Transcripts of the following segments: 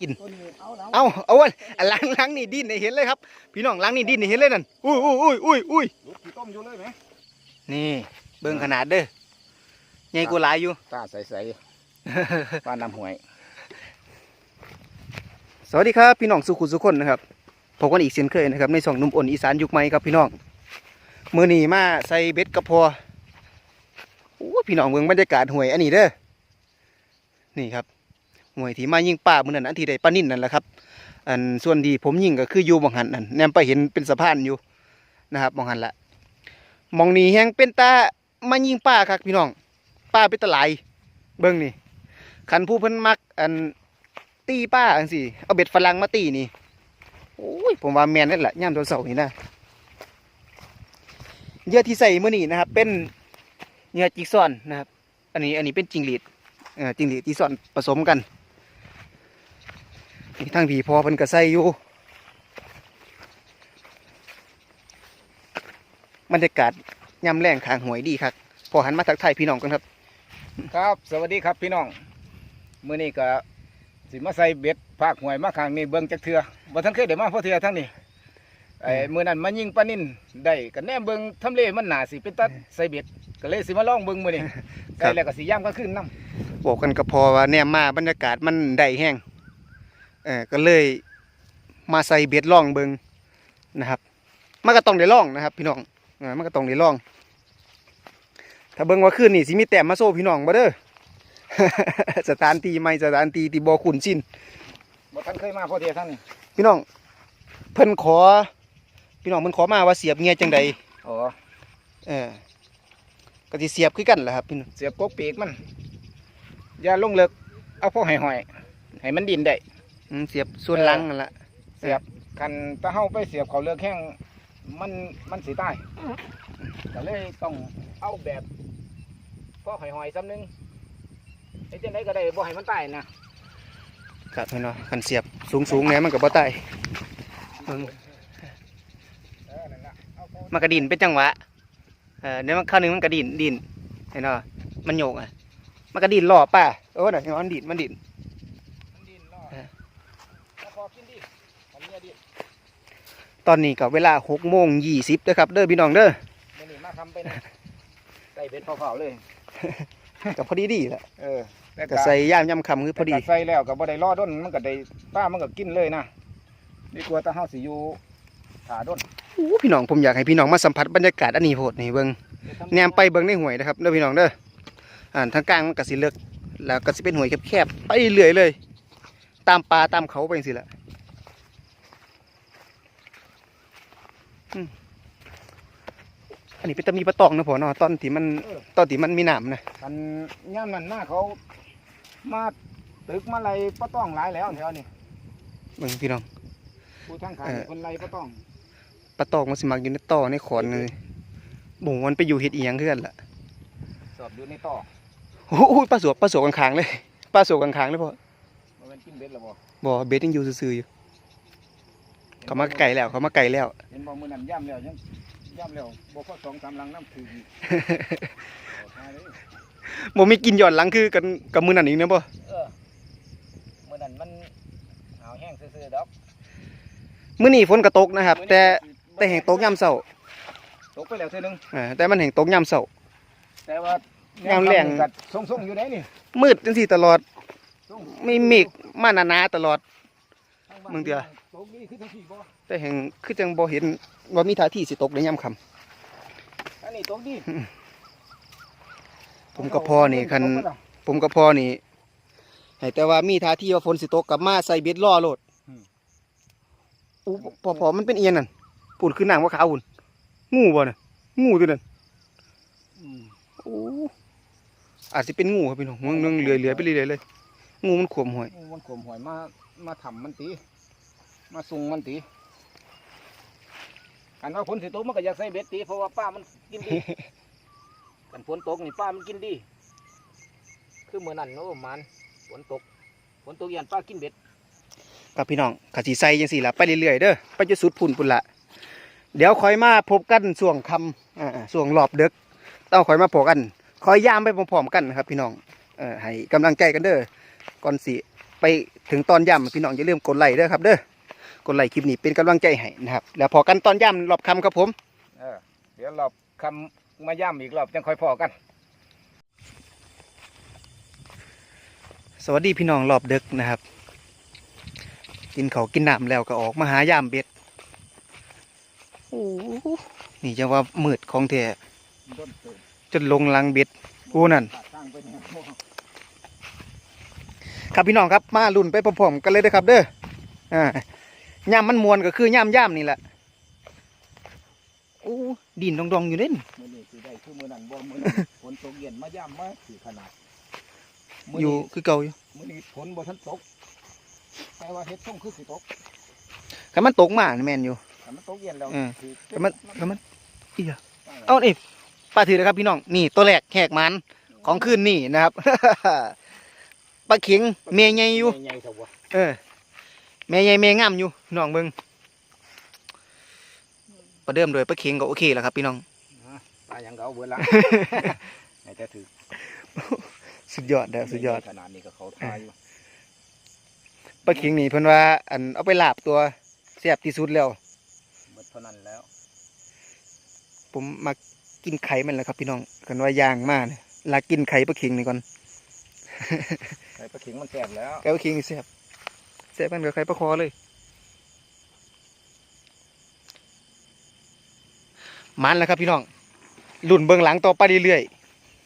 กินตัวนี้เอาแล้วเอาเอาวันอันล้างล้างนี่ดินให้เห็นเลยครับ พี่น้องล้างนี่ดินให้เห็นเลยนั่น อุ้ยอุ้ยอุ้ยอุ้ยอุ้ยลูกที่ต้มอยู่เลยไหมนี่ เบิ่งขนาดเด้อใหญ่กว่าหลายอยู่ ตาใสๆปลาน้ำหวย สวัสดีครับ พี่น้องสุขุมสุขคนนะครับพบกันอีกเช่นเคยนะครับในช่องหนุ่มอ่อนอีสานยุคใหม่ครับพี่น้อง มือนี้มาใส่เบ็ดกระพอโอ้พี่น้องเมืองบรรยากาศห่วยอันนี้เด้อ นี่ครับ ห่วยที่มายิงป่ามือนั้นอันที่ได้ปลานิ่นนั่นแหละครับ อันส่วนดีผมยิงก็คืออยู่บองหันนั่นแนมไปเห็นเป็นสะพานอยู่นะครับบองหันละมองนี้แฮงเป็นตามายิงป่าครับพี่น้องป่าเป็นตะไหลายเบิ่งนี่คันผู้เพิ่นมัก อันตีป้าอันสิเอาเบ็ดฝรั่งมาตีนี่โอ้ยผมว่าแมนนั่นแหละย่ามตัวเสานี่นะเยื่อที่ใส่เมื่อนี้นะครับ เป็นเยื่อจิกซอนนะครับ อันนี้อันนี้เป็นจิงหรีดจิงหรีดจิกซอนผสมกัน นี่ทั้งผีพอเพิ่นก็ใส่อยู่บรรยากาศย่ำแรงขางหวยดีครับพอหันมาทักทายพี่น้องกันครับ ครับ สวัสดีครับพี่น้องมื้อนี้ก็สิมาใส่เบ็ดภาคหวยมาข้างนี้เบิ่งจักเทื่อบ่ทันเคยได้มาเพราะเทื่อทั้งนี้ไอ้มื้อนั้นมายิงปลานิ่นได้ก็แนมเบิ่งทำเลมันน่าสิเป็นตัดใส่เบ็ดก็เลยสิมาลองเบิ่งมื้อนี้ครัใส่บแล้วก็สิย่ำก็ขึ้นน้ำบอกกันก็พอว่าแนมมาบรรยากาศมันได้แห้ง เออก็เลยมาใส่เบ็ดล่องเบิงนะครับมันก็ต้องได้ล่องนะครับ พี่น้องเออมันก็ต้องได้ล่อง ถ้าเบิ่งว่าคืนนี่สิมีแต้มมาโซ่พี่น้องบ่เด้อ สถานที่ใหม่สถานที่ที่บ่คุ้นชินบ่ทันเคยมาเพราะเทื่อทั้งนี้พี่น้องเพิ่นขอ พี่น้องเพิ่นขอมาว่าเสียบเงียจังใดอ๋อเออก็สิเสียบคือกันแหละครับพี่น้องเสียบกกปีกมันอย่าลงเลิกเอาพอให้หอยให้มันดินได้ อืมเสียบส่วนหลังนั่นละเสียบคันถ้าเฮาไปเสียบเขาเลือกแห้งมันมันสิตายก็เลยต้องเอาแบบก็หอยๆซ้ำหนึงไอ้เจ้าไหนก็ได้บ่ให้มันตายนะครับพี่น้องคันเสียบสูงๆเนี่ยมันก็บ่ตายเบิ่งเออนั่นล่ะเอาพอมันกระดินเป็นจังหวะเออเดี๋ยวมันข้าวหนึงมันกระดินดินเห็นเนาะมันโยกอะมันกระดินล่อป้าเออน่ะเห็นว่ามันดินมันดินมันดินรอด เออ เอาพอกินดิอันนี้ดิ ตอนนี้กับเวลาหกโมงยี่สิบเด้อครับ เด้อพี่น้องเด้อมันนี่มาทำเป็นใส่เบ็ดเผาๆเลย กับพอดีดีแหละเออแล้วก็ใส่ย่ามย่ำคำคือพอดี แต่ใส่แล้วก็บ่ได้รอด้นมันก็ได้ป้ามันก็กินเลยนะดีกว่าถ้าเฮาสิอยู่ถาด้นโอ้พี่น้องผมอยากให้พี่น้องมาสัมผัสบรรยากาศอันนี้โพดนี่เบิ่งแนมไปเบิ่งในห่วยนะครับเด้อพี่น้องเด้ออ่าทางกลางมันก็สิเลิกแล้วก็สิเป็นห่วยแคบๆไปเรื่อยเลย ตามป่าตามเขาไปจังซี่แหละ อืมอันนี้เป็นตะมีปลาตองนะพ่อเนาะตอนที่มันตอนที่มันมีน้ำนะอันย่ามนั้นหน้าเขามาตึกมาไล่ปะต้องหลายแล้วแถวนี้เบิ่งพี่น้องผู้ทางขายเออคนไล่ปะต้องปลาตองมันสิมักอยู่ในต่อในขอนเลยบ่งมันไปอยู่เฮ็ดอีหยังคือกันล่ะสอบอยู่ในต่อโอ้โหปลาสวกปลาสวกกลางๆเลยปลาสวกกลางๆเลยพ่อมันเป็นกินเบ็ดหรอบ่บ่เบ็ดยังอยู่ซื่อๆอยู่ เขามาไก่แล้วเขามาไก่แล้ว เห็นบ่มื้อนั้นย่ำแล้วยังย่ำแล้วบ่พอสองสามหลังน้ำถืออีกเอาทาเลยบ่มีกินย้อนหลังคือกันกับมื้อนั้นอีกนะบ่เออมื้อนั้นมันหาวแห้งซื่อๆดอกมื้อนี้ฝนก็ตกนะครับ แต่แต่แห่งตกยามเช้าตกไปแล้วเท่อนึงอ่าแต่มันแห่งตกยามเช้า แต่ว่าย่ำแรง กัดส่งๆอยู่ไหนนี่มืดจังซี่ตลอดส่งไม่เมฆมาหนาๆตลอดทางบ้านมึงเดี๋ยว ตกนี่คือทั้งที่บ่แต่แห่งคือจังบ่เห็นว่ามีท่าทีสิตกในยามค่ำอันนี้ตกดีผมก็พอนี่คันผมก็พอนี่ให้แต่ว่ามีท่าทีว่าฝนสิตกกลับมาใส่เบ็ดล่อโลดอู้พอพอมันเป็นเอียนนั่นปุ่นคือหนังว่าขาวหุ่นงูบ่น่ะงูตัวนั้นอืมโอ้อาจสิเป็นงูครับพี่น้องมันนึงเลื่อยๆไปเรื่อยๆเลยงูมันขวมหอยโอ้มันขมหอยมามาทำมันตี มาซุงมันตีกันว่าฝนสิตกมันก็อยากใส่เบ็ดตีเพราะว่าป้ามันกินดีกันฝนตกนี่ป้ามันกินดี คือเมื่อนั้นโอ้มันฝนตกฝนตกยันป้ากินเบ็ดกับพี่น้องกะสิใส่จังซี่ล่ะไปเรื่อยๆเด้อไปจะสุดพุ่นพุ่นละเดี๋ยวคอยมาพบกันช่วงค่ำอ่าๆช่วงรอบดึกต้องคอยมาพบกันคอยยามไปพร้อมๆกันนะครับ พี่น้องเอ่อให้กำลังใจกันเด้อก่อนสิไปถึงตอนย่ำพี่น้องอย่าลืมกดไลค์เด้อครับเด้อ กดไลค์คลิปนี้เป็นกำลังใจให้นะครับ แล้วพอกันตอนย่ำรอบคำครับผมเออเดี๋ยวรอบคำมาย่ำอีกรอบจังค่อยพอกัน สวัสดีพี่น้องรอบดึกนะครับ กินเขาวกินน้ำแล้วก็ออกมาหายามเบ็ดโอ้โหนี่จะว่ามืดของแท้ต้นเติมจนลงลังเบ็ดโอ้นั่นขาดตั้งไปเนี่ยครับพี่น้องครับมาลุ่นไปพร้อมๆกันเลยเด้อครับเด้ออ่า ย่ามมันมวนก็คือย่ามย่ามนี่แหละโอ้ดินดองๆอยู่เด่นมื้อนี้สิได้คือมื้อนั้นบ่มื้อนี้ฝนตกเย็นมาย่ำมาสิขนาดมื้ออยู่นี้คือเก่าอยู่มื้อนี้ฝนบ่ทันตกแต่ว่าเฮ็ดส่งคือสิตกคันมันตกมานี่แม่นอยู่ ถ้ามันตกเย็นแล้วเออสิคันมันคันมันอีหยะเอานี่ป้าถือนะครับพี่น้องนี่ตัวแรกแหกมันของคืนนี่นะครับ ปลาเข็งเมยใหญ่อยู่ ใหญ่ๆเถอะวะเออ เมยใหญ่เมยงามอยู่น้องเบิ่งประเดิมโดวยปลาเข็งก็โอเคแล้วครับพี่น้องปลาหยังก็เอาเบิดละให้แต่ถือสุดยอดเด้อสุดยอดขนาดนี้ก็เขาทาอยู่ปลาเข็งนี่เพิ่นว่า อันเอาไปลาบตัวแซ่บที่สุดแล้วเบิดเท่านั้นแล้ว ผมมากินไข่มันแหล้วครับพี่น้องกันว่าย่างมากเนี่ยลากินไข่ปลาเข็งนี่ก่อนไข่ปลาเข็งมันแซ่บแล้วไข่ปลาเข็งนี่แซ่บ แซ่บมันกับไข่ปลาคอเลยมันแล้วครับพี่น้องลุ่นเบื้องหลังต่อไปเรื่อย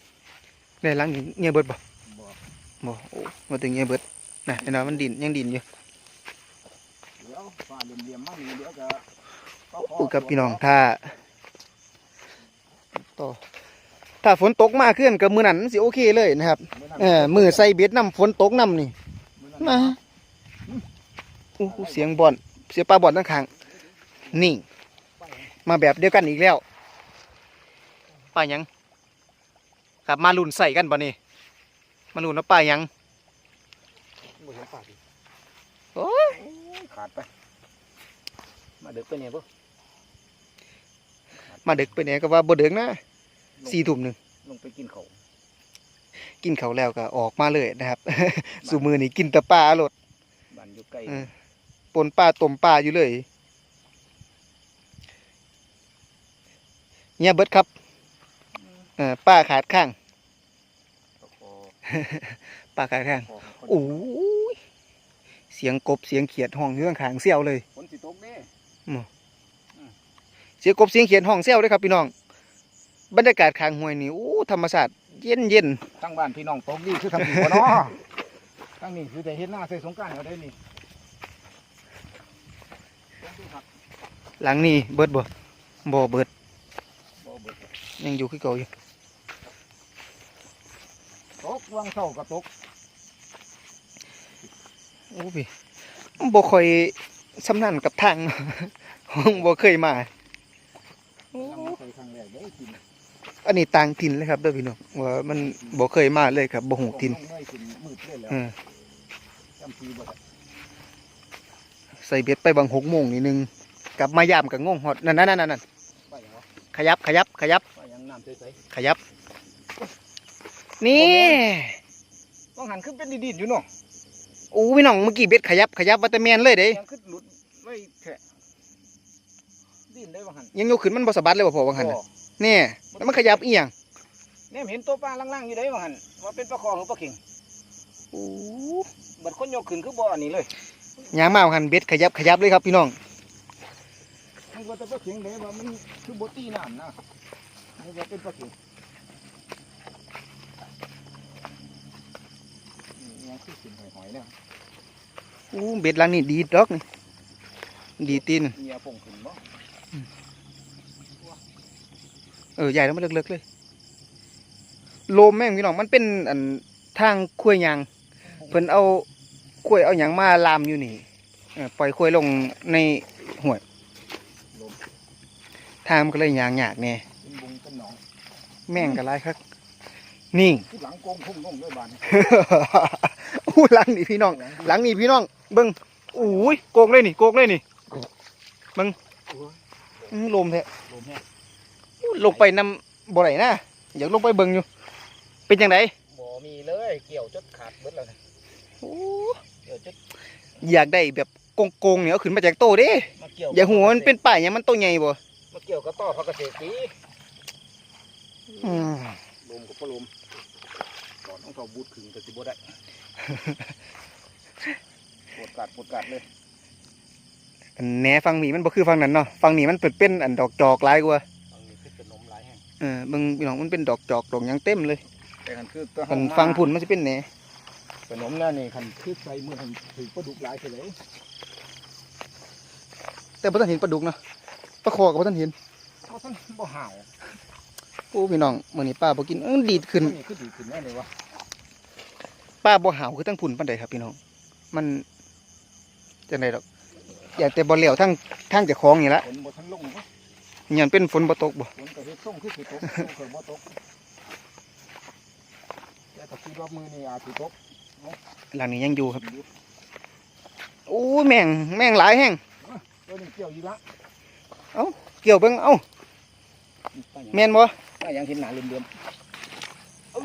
ๆในหลังนี่เงียเบิดบ่บ่บ่โอ้มาถึงเงียเบิดนะเห็นไหมมันดินยังดินอยู่เดี๋ยวฟ้าเหลี่ยมๆมานี่เดี๋ยวก็อู้กับพี่น้องถ้าต่อถ้าฝนตกมากขึ้นกับมือนั้นสิโอเคเลยนะครับเออมือใส่เบ็ดน้ำฝนตกน้ำนี่มา อู้หูเสียงบอลเสียงปลาบอลตั้งข้างนี่ มาแบบเดียวกันอีกแล้วป้าหยังครับมาลุ่นใส่กันบ่นี่มาลุ่นว่าป้าหยังบ่เห็นปลาดิโอ้ขาดไป มาเด็กไปเนี่ยบ่มาดึกไปไหนก็ว่าบ่เดึกนะสี่ทุ่มหนึ่งลงไปกินเขาวกินเขาวแล้วก็ออกมาเลยนะครับ สูมือนี่กินแต่ปลาโลดบ้านอยู่ใกล้เออป นปลาต้มปลาอยู่เลยเนี่ยเบิดครับเออป้าขาดข้างตะคอป้าขาดข้างคอของคนโอ้ยเสียงกบเสียงเขียดห้องเรื่องขางเซี่ยวเลยฝนสิตกเด้เสียงกบเสียงเขียดห้องเซี่ยวเลยครับพี่น้อง บรรยากาศขางห้วยนี่โอ้ธรรมชาติเย็นเย็นทั้งบ้านพี่น้องตกดีคือทำดีบ่เนาะทั้งนี้คือแต่เฮ็ดหน้าใส่สงกรารเอาได้นี่ หลังนี่เบิดบ่บ่เบิดบ่เบิดยังอยู่คือเก่าอยู่ตกวางเศร้าก็ตกโอ้พี่บ่ค่อยสำนันกับทางบ่เคยมาโอ้ยังไม่เคยครั้งแรกได้กินอันนี้ต่างถิ่นเลยครับเด้อพี่น้องว่ามันบ่เคยมาเลยครับบ่หูถิ่นลงเมื่อยขึ้นมืดเลยแล้วเออจำปีบ่ได้ใส่เบ็ดไปบางหกโมงนิดนึง กลับมายามกับงงฮอดนั่นนั่นนั่นนั่นไปยังวะขยับขยับขยับไปยังน้ำใสขยับ นี่ๆต้องหันขึ้นเป็นดินๆอยู่เนาะโอ้พี่น้องเมื่อกี้เบ็ดขยับขยับว่าแต่แมนเลยเด้ยังขึ้นหลุดไว้แค่ดินได้บ่หันยังยกขึ้นมันบ่สะบัดเลยบ่พอว่างั้นน่ะบ่นี่แล้วมันขยับอีหยังเนี่ยเห็นตัวปลาล่างๆอยู่ได้บ่หันว่าเป็นปลาคอหรือปลาเข็งโอ้บัดคนยกขึ้นคือบ่อันนี้เลยยางมาว่างั้นเบ็ดขยับขยับเลยครับพี่น้องมัน ว่าแต่ปลาเข็งเลยว่ามันคือบ่ตีน้ำนะมันว่าเป็นปลาเข็งนี่ยังคือขึ้นหอยๆเนี่ยโอ้เบ็ดหลังนี่ดีดอกนี่ดีตีนเมียปงขึ้นบ่เออใหญ่แล้วมันเล็กๆเลยโลมแม่งพี่น้องมันเป็นอันทางคุ้วยยางเพิ่นเอาคุ้วยเอาหยังมาลามอยู่นี่เออปล่อยคุ้วยลงในห้วยลม ทางมันก็เลยยางยากแน่เป็นบุงเป็นหนองแม่งก็หลายครับนี่คือหลังโกงพุ่งลงด้วยบานอู้หลังนี่พี่น้อง หลังนี่พี่น้อง เบิ้งอู้ยโกงเลยนี่โกงเลยนี่เบิ้งอื้อลมแท้ลมแห้งอู้ลงไปนำบ่ไหนนะอยากลงไปเบิ้งอยู่ เป็นยังไงบ่มีเลยเกี่ยวจดขาดเบิดแล้วนะโอ้เกี่ยวจดอยากได้แบบโกงๆเนี่ยเอาขึ้นมาจากโตเด้มาเกี่ยวอย่าหัวมันเป็นป่ายอย่างมันโตใหญ่บ่มา เกี่ยวกับต่อพักเกษตรปีอืมลมกับพลมก่อนต้องเขาบูดขึงกับสิบ่ได้ปวดกัดปวดกัดเลยอันแหนฟังนี่มันบ่คือฟังนั้นเนาะฟังนี่มันเปิดเป็นอันดอกจอกหลายกว่าบางนี้คือเป็นนมหลายแห่งเออเบิ่งพี่น้องมันเป็นดอกจอกดอกหยังเต็มเลยแต่คันคือตัวคันฟังพุ่นมันสิเป็นแหนขนมเนี่ยนี่คันคือใส่มือคันถือปลาดุกหลายไปเลยแต่บ่ทันเห็นปลาดุกเนาะ ปลาคอก็บ่ทันเห็นเพราะท่านบ่ห่าวโอ้พี่น้องมื้อนี้ป้าบ่กินเอิ้งดีดขึ้นนี่คือดีขึ้นแน่เลยวะป้าบ่หาวคือทั้งพุ่นปานใดครับ พี่น้อง มันจังไดดอกอยากแต่บ่เหลวทั้งทั้งเจ้าของนี่ละฝนบ่ทันลงวะย้อนเป็นฝนบ่ตกบ่ฝนก็เฮ็ดส่งคือสิตกส่งเคยบ่ตกแต่ถ้าคิดว่ามือนี่อาจสิตกหลังนี้ยังอยู่ครับโอ้ยแม่งแม่งหลายแฮงตัวนี้เกี่ยวอยู่ละ เกี่ยวเบิ่งเอ้าแม่นบ่ถ้ายังเห็นหนาเลื่อม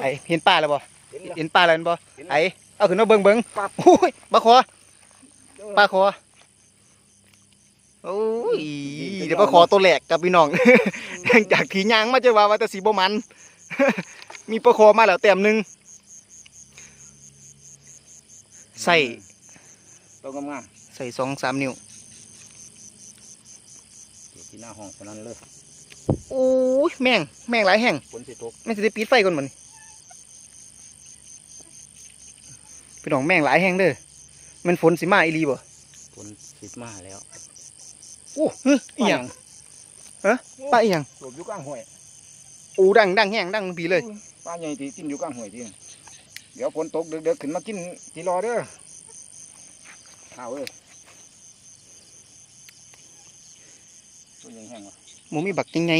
ไอเห็นป้าแล้วบ่ๆเห็นแล้วเห็นป้าแล้วแม่นบ่เห็นไอเอาขึ้นมาเบิ่งเบิ่งปั๊บโอ้ยปลาคอปปลาลาคอโอ้ยเดี๋ยวปลาคอตัวแหลกกับพี่น้องหลังจากที่ย่างมาจะว่าว่าแต่สีบ่มัน มีปลาคอมาแล้วแต้มหนึงใส่ตัวงามใส่สองสามนิ้ว ๆอยู่ที่หน้าห้องเท่านั้นเลยโอ้ยแม่งแม่งหลายแห่งฝนสิตกแม่งจะได้ปิดไฟก่อนมันพี่น้องแม่งหลายแห่งเด้อแมันฝนสิมาอีหลีบ่ฝนสิมาแล้วโอ้เฮ้ยอีหยังป้าอีหยังสูบอยู่กลางห้วยโอ้ดังดังแห้งดังปีเลยปลาใหญ่ที่กินอยู่กลางห้วยที่เดี๋ยวฝนตกเด็กๆขึ้นมากินจีรอเด้อข้าวเอ้ย ตัวยังแห้งวะหมูมีบักยังไง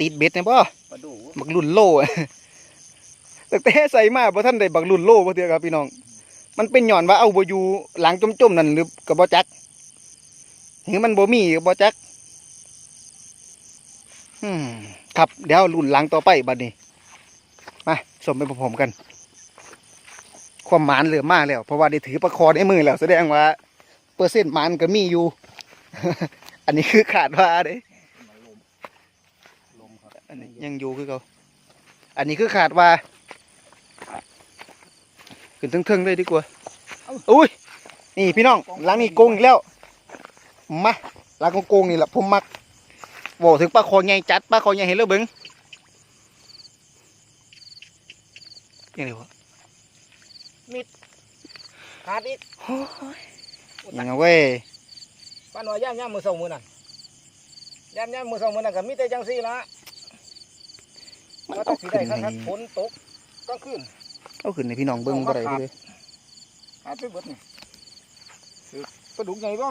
ติดเบ็ดเนี่ยบ่ปลาดูบักรุ่นโลอะแต่แต่ใส่มาบ่ท่านได้บักรุ่นโลบ่เทื่อครับพี่น้อง มันเป็นหย่อนว่าเอาบ่อยู่หลังจมๆนั่นหรือก็บ่จักหรือมันบ่มีก็บ่จักอืมครับเดี๋ยวรุ่นหลังต่อไปบัดนี้มาชมไปพร้อมๆกัน ความหมานเหลือมาแล้ว เพราะว่าได้ถือประคอในมือแล้วแสดงว่า เปอร์เซ็นต์หมานก็มีอยู่ อันนี้คือขาดว่าเด้ลมลมครับ อันนี้ยังอยู่คือเขาอันนี้คือขาดว่าขึ้นเทิงๆเลยดีกว่าอุ้ยนี่พี่น้องหลังนี้โกงอีกแล้วมาหลังของโกงนี่แหละผมมักบอกถึงปลาคอใหญ่จัดปลาคอใหญ่เห็นแล้วเบิ้งยังไงวะขาดอีกโอ้ยยังไงเว้ยป้าหน่อยย่ามย่ามมือสองมือนั่นย่ามย่ามมือสองมือนั่นก็มีแต่จังซี่ละ มันว่าเอาถ้าสิขึ้ได้นคัในกๆฝนตกกลางคืนเอาขึ้นในพี่น้องเบิ้งบ่ได้เลยขาดไปเบิดนี่คือปลาดุกใหญ่ป่ะ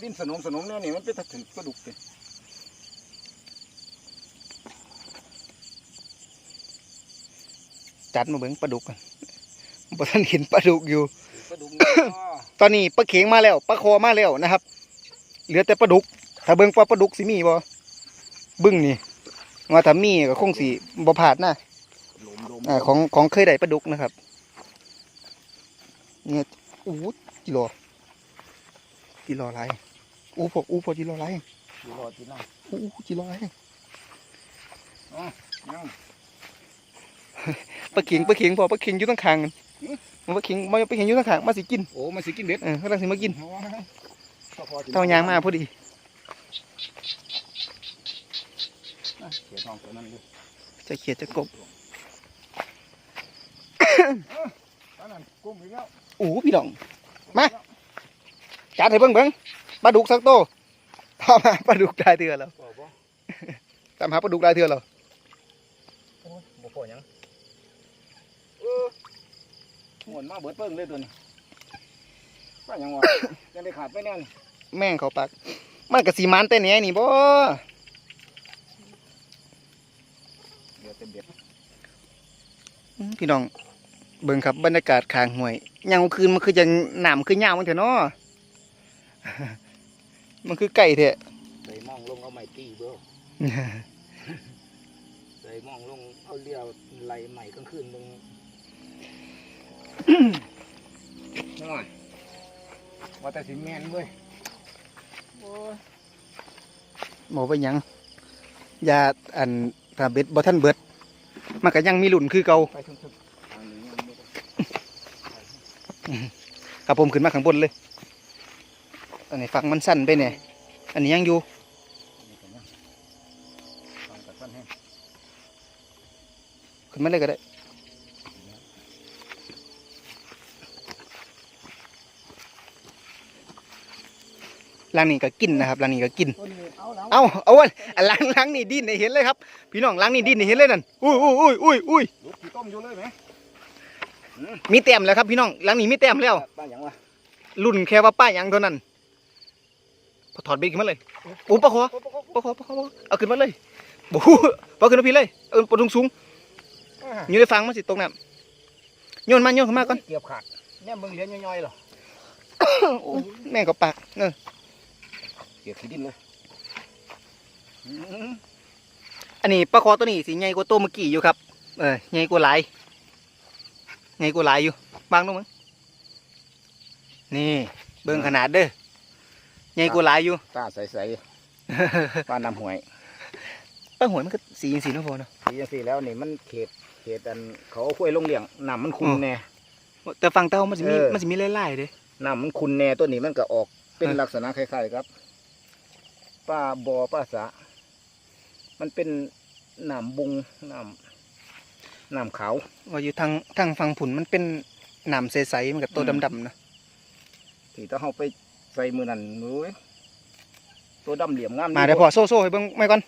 ดินสนมสนมเนี่ยนี่มันเป็นตะถึงปลาดุกเลยจัดมาเบิ้งปลาดุกกันบ่ทันเห็นปลาดุกอยู่ปลาดุกใหญ่ป่ะตอนนี้ปลาเข็งมาแล้วปลาคอมาแล้วนะครับ เหลือแต่ปลาดุก ถ้าเบิ่งปลาปลาดุกสิมีบ่บึ้งนี่ ว่าถ้ามีก็คงสิบ่พลาดนะลมลมอ่าของของเคยได้ปลาดุกนะครับเนี่ยอู้กิโลกิโลอะไรอู้พออู้พอกิโลอะไรอยู่รอที่นั่นอู้กิโลอะไรยังปลาเข็งปลาเข็งพอปลาเข็งอยู่ตั้งคางกันมันปลาเข็งมันปลาเข็งอยู่ตั้งคางมาสิกินโอ้มันสิกินเบ็ดเออกำลังสิมากินโอ้ยพอๆสิเต้ายางมาพอดี อะ เขียนทองตัวนั้นเลยจะเขียดจะกบอันนั้นกุ้งอีกแล้วอู้พี่น้อง มาจัดให้เบิ่งเบิ่งปลาดุกสักโตวตามหาปลาดุกได้เถื่อแล้วบ่บ่ตามหาปลาดุกได้เถื่อแล้วโอ้ยบ่พอหยังเออหมดมาเบิดเปิ้งเลยตัวนี้ว่าหยังวะยังได้ขาดไปแน่นแม่งเขาปากมันกับสีมันแต่เนี้ยนี่บ่ เดี๋ยวเต็มเบ็ดอื้อพี่น้องเบิ่งครับบรรยากาศข้างห้วยยามกลางคืนมันคือจังน้ำคือยาวมันเถอะเนาะมันคือไก่แท้ใส่มองลงเอาไม้ตีเบ้อใส่มองลงเอาเลี้ยวไหลใหม่กลางคืนมึงน้อยว่าแต่สิแม่นเว้ยโอ้ยบอกไปหยังอย่าอันถ้าเบ็ดบ่ทันเบิด มันก็ยังมีหลุนคือเก่าไปถึงๆทางนี้ยังบ่ได้ครับผมขึ้นมาข้างบนเลย อันนี้ฟังมันสั้นไปเนี่ย อันนี้ยังอยู่ขึ้นมาเลยก็ได้ ลังนี้ก็กินนะครับลังนี้ก็กินตัวนี้เอาแล้วเอาเอาวันอันลังลังนี่ดิ้นให้เห็นเลยครับ พี่น้องลังนี่ดิ้นให้เห็นเลยนั่นอุ้ยอุ้ยอุ้ยอุ้ยอุ้ยลูกที่ต้มอยู่เลยไหมมีแต้มแล้วครับพี่น้องลังนี้มีแต้มแล้วป้าหยังวะรุ่นแค่ว่าป้ายังเท่านั้นพอถอดเบรกขึ้นมาเลยโอ้ปะคอปะคอปะคอปะคอเอาขึ้นมาเลยบู๊ปะขึ้นมาพี่เลยเออปะทุงสูงอยู่ในฟังมันสิตกน้ำโยนมาโยนขึ้นมาก่อนเกียบขาดเนี่ยมึงเลี้ยงย่อยๆเหรอโอ้แม่งก็ปากเออ เกียบขี้ดินเลยอืมอันนี้ปลาคอตัวนี้สีใหญ่กว่าตัวเมื่อกี้อยู่ครับ เออใหญ่กว่าหลายใหญ่กว่าหลายอยู่บางตรงมั้งนี่เบิ่งขนาดเด้อใหญ่กว่าหลายอยู่ตาใสๆป้าน้ำหวยป้าหวยมันก็สีสีน้ำพอเนาะสีจังสี่แล้วนี่มันเขตเขตอันเขาเอาคุยลงเลี้ยงน้ำมันคุนอืมแน่แต่ฟังเต้ามันจะมีเออมันจะมีไล่ๆเด้น้ำมันคุนแน่ตัวนี้มันก็ออกเป็นเออลักษณะคล้ายๆครับ ป้าบอป้าสะ มันเป็นน้ำบุงน้ำน้ำขาวว่าอยู่ทางทางฟังผุนมันเป็นหนามใสๆมันกับตัวอืมดำๆนะที่ถ้าเขาไปใส่มือนั่นนู้ยตัวดำเหลี่ยมงามมาเดี๋ยวพอโซ่โซ่ให้เบิ่งไม่ก่อน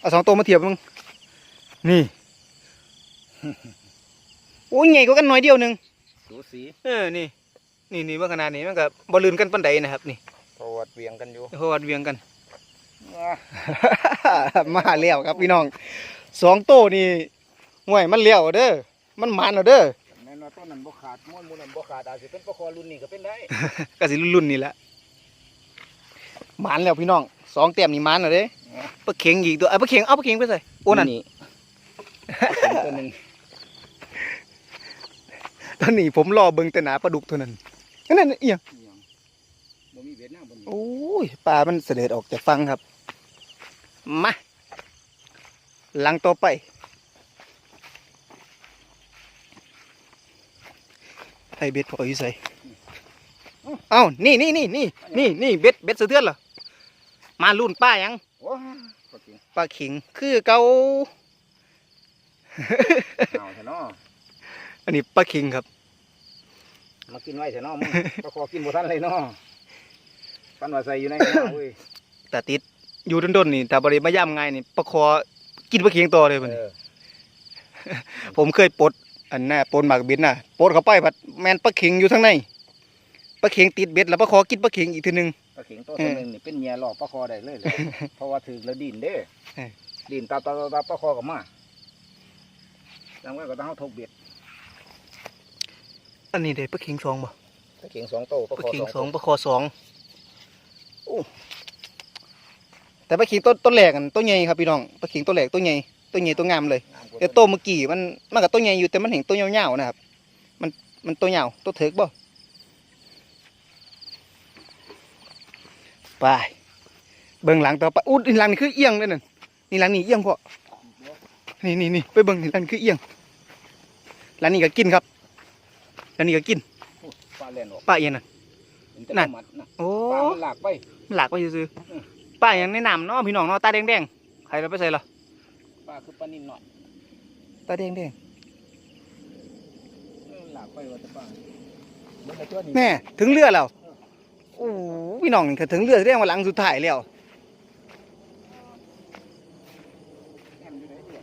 เอาสองตัวมาเทียบเบิ่งนี่โอ้ยใหญ่กว่ากันหน่อยเดียวหนึงสูสีเออนี่นี่นี่ว่าขนาดนี้มันก็บอลืนกันปันใดนะครับนี่ประวัติเวียงกันอยู่เพราะว่าเวียงกันว้า มาแล้วครับพี่น้องสองโต้นี่ห่วยมันเลี้ยวเด้อมันมันเอาเด้อแม่นว่าต้นนั้นบ่ขาดม้วนมูลนั้นบ่ขาดอาจจะเป็นประคอรุ่นนี้ก็เป็นได้ก็สิรุ่นๆนี่แหละมันแล้วพี่น้องสองเต็มนี่มันเอาเด้ปลาเข็งอีกตัวเอาปลาเข็งเอาปลาเข็งไปใส่โอ้นั่นตัวหนึงตอนนี้ผมรอเบิ่งแต่หนาปลาดุกเท่านั้นนั่นนะเอียงอิหยังบ่มีเวียดนามบ่มีโอ้ยปลามันเสด็จออกจากฟังครับ มา หลังต่อไป ไอเบ็ดพออยู่ใส่เอ้านี่นี่นี่นี่นี่นี่เบ็ดเบ็ดสะเทือนเหรอมาลุ่นป้ายังโอ้ก็จริงปลาขิงคือเกาเอาเถอะเนาะอันนี้ปลาขิงครับ มากินไว้เถอะเนาะมึงประคอกินบ่ทันเลยเนาะปันว่าใส่อยู่ในน้ำเว้ยแต่ติด อยู่ดนๆนี่ถ้าบริมาย่ำไงายนี่ปลาคอกินปลาเข็งต่อเลยมัน เออผมเคยปลดอันน่ะปลดหมากเบ็ดน่ะปลดเข้าไปผัดแมนปลาเข็งอยู่ทั้งในปลาเข็งติดเบ็ดแล้วปลาคอกินปลาเข็งอีกทีหนึง ปลาเข็งตัวตัวหนึงนี่เป็นเมียหลอกประคอได้เลยเลยเพราะว่าถือแล้วดินเด้เออ ดินตาตาตาตาประคอกับมาจังไว้ก็ต้องเอาทกเบ็ดอันนี้เด็ปลาเข็งสองบ่ปลาเข็งสองโตวประปลาคอเข็งสองสองตัวปลาคอสองโอ้ แต่ปลาเข็งต้นต้นแรกอันตัวใหญ่ครับพี่น้องปลาเข็งตัวแรกตัวใหญ่ตัวใหญ่ตัวงามเลยงามกว่าแต่โตวเมื่อกี้มันมันกับตัวใหญ่อยู่แต่มันเห็นตัวยาวๆนะครับ มันมันตัวยาวตัวเถิกบ่ไปเบิ่งหลังต่อไปอู้นี่หลังนี่คือเอียงเลยนั่นนี่หลังนี่เอียงพอนี่นี่นี่ไปเบิ่งนี่หลังนี่คือเอียงหลังนี่ก็กินครับหลังนี่ก็กินปลาเล่นออกป้าเอียงน่ะเห็แต่นั่นมัดนะโอ้ปลามันหลากไปมันหลากไปซื้ออืมๆ ป้าเอียงในน้ำเนาะพี่น้องเนาะตาแดงๆใครเราไปใส่ล่ะปลาคือปลานิ่นหน่อยตาแดงเออหลากไปว่าแต่ปลาเบิ่งไอ้ตัวนี้ๆแม่ถึงเรือแล้วโอ้พี่น้องนี่ก็ถึงเรือแสดงว่าหลังสุดท้ายแล้วแอมอยู่ไหนเนี่ย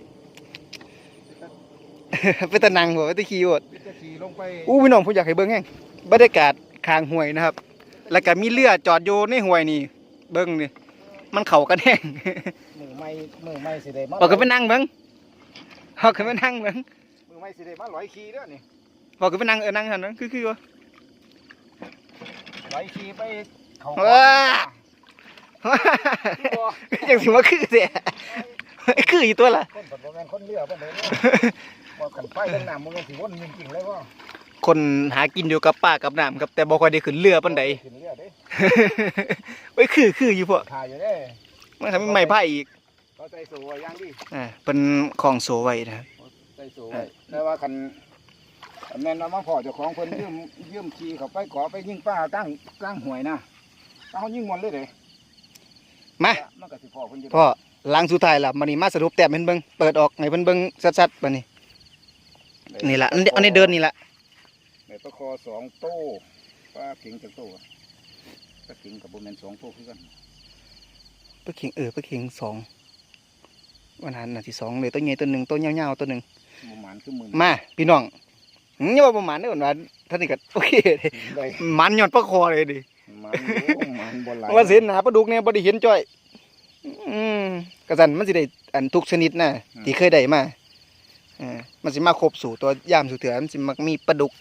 ไปตะนังบ่ไปตะขี่บ่วิจะขี่ลงไปอู้พี่น้องผมอยากให้เบิ่งแห้งบรรยากาศข้างห้วยนะครับ แล้วก็มีเรือจอดอยู่ในห้วยนี่ เบิ่งนี่ มันเข้ากันแห้งมือไม้มือไม้สิได้มาบอกกันไปนั่งเบิ่งบอกกันไปนั่งเบิ่งมือไม้สิได้มาร้อยขี่เด้อนี่บอกกันไปนั่งเออนั่งหั่นนะคือคือว่าร้อยขี่ไปเขาว้าบ่จังสิว่าคือเสียคืออยู่ตัวล่ะคนผัดบ่แม่นคนเรือบ่เลยบ่กันไฟเรื่องน้ำมันสิวนจริงๆเลยว่า คนหากินอยู่กับป่ากับน้ำครับ แต่บ่ค่อยได้ขึ้นเรือปานใด ขึ้นเรือเด้เอ้ยคือคืออยู่พวกถ่ายอยู่เด้มันทำให้ไม้ไผ่อีกเขาใส่สูไว้อย่างดีอ่าเป็นของโซไว้นะครับ ใส่สูไว้แต่ว่าคันคันแม่นเอามาพ่อเจ้าของเพิ่นยืมยืมขี่เขาไปขอไปยิงป้าตั้งตั้งหวยนะตั้งเขายิงหมดเลยเด้มา มันก็สิพ่อเพิ่นอยู่พ่อหลังสุดท้ายล่ะมันนี่มาสรุปแต้มให้เพิ่นเบิ่งเปิดออกให้เพิ่นเบิ่งชัดๆบัดนี้ นี่ล่ะอันนี้อันนี้เดินนี่ล่ะ ในประคอสองโต้ป้าเก่งจังโต้อะป้าเก่งกับบุญแมนสองโต้คือกันปลาเข็งเออปลาเข็งสองวันนั้นน่ะสิสองเลยตัวใหญ่ตัวหนึงตัวยาวๆตัวหนึงหมูหมานคือมือมาพี่น้องหืมอย่าว่าประมาณเด้อว่าท่านนี่ก็โอเคเด้ได้มันย้อนปลาคอเลยดิหมานอยู่หมานบนหลายว่าเส้นหนาปลาดุกเนี่ยบ่ได้เห็นจ้อยอืมกระสันมันสิได้อันทุกชนิดนะที่เคยได้มาอ่ามันสิมาครบสู่ตัวยามสู่เถือมันสิมักมีปลาดุก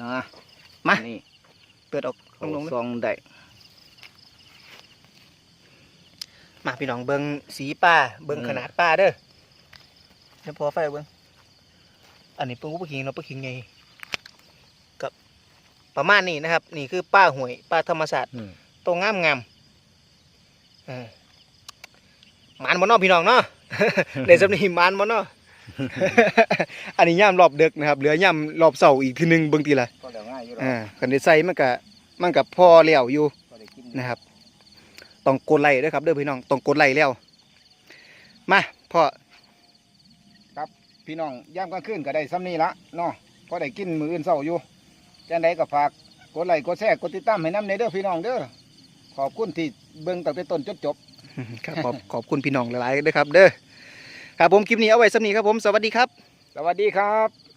นะมานี่เปิดออกลเขางลงเลยซองได้มาพี่น้องเบิ่งสีปลาเบิ่งขนาดปลาเด้อเดี๋ยวพอไฟเบิ่งอันนี้เป็นปลาขิงเนาะปลาขิงไงกับประมาณนี้นะครับ นี่คือปลาหวยปลาธรรมศาสตร์อืมตัวงามงามๆเออหมันบ่เนาะพี่น้องเนาะได้สำนีหมันบ่เนาะ อันนี้ย่ามรอบเดึกนะครับ เหลือย่ามรอบเสาร์อีกทีหนึงเบิ่งทีละก็เดี๋ยวง่ายอยู่หรอกอ่าคันได้ใส่มันก็มันก็พอแล้วอยู่ก็ได้กินนะครับ ต้องกดไลค์เด้อครับเด้อพี่น้อง ต้องกดไลค์แล้ว มาพ่อพี่น้องย่ามกลางคืนก็ได้ซ้ำนี่ละเนาะก็ได้กินมืออื่นเศร้าอยู่จังใดก็ฝากกดไลค์กดแชร์กดติดตามให้น้ำในเด้อพี่น้องเด้อขอบคุณที่เบิ่งตั้งแต่ต้นจนจบ ครับขอบขอบคุณพี่น้องหลายๆเด้อครับ เด้อ ครับผมคลิปนี้เอาไว้สำนีครับผมสวัสดีครับ สวัสดีครับ